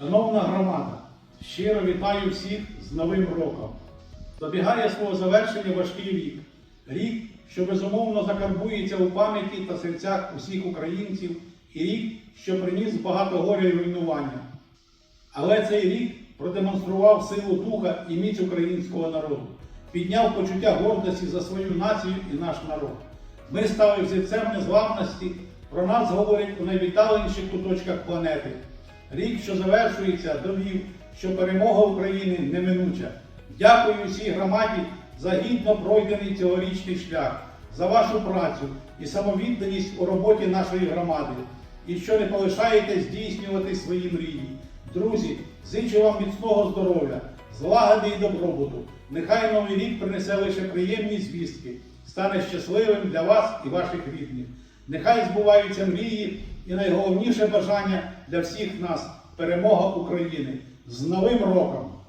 Шановна громада, щиро вітаю всіх з Новим роком. Добігає свого завершення важкий рік. Рік, що безумовно закарбується у пам'яті та серцях усіх українців, і рік, що приніс багато горя і руйнування. Але цей рік продемонстрував силу духа і міць українського народу, підняв почуття гордості за свою націю і наш народ. Ми стали взірцем незламності, про нас говорять у найвіддаленіших куточках планети. Рік, що завершується, довів, що перемога України неминуча. Дякую всій громаді за гідно пройдений цьогорічний шлях, за вашу працю і самовідданість у роботі нашої громади, і що не полишаєте здійснювати свої мрії. Друзі, зичу вам міцного здоров'я, злагоди і добробуту. Нехай новий рік принесе лише приємні звістки, стане щасливим для вас і ваших рідних. Нехай збуваються мрії і найголовніше бажання для всіх нас перемога України. З Новим роком!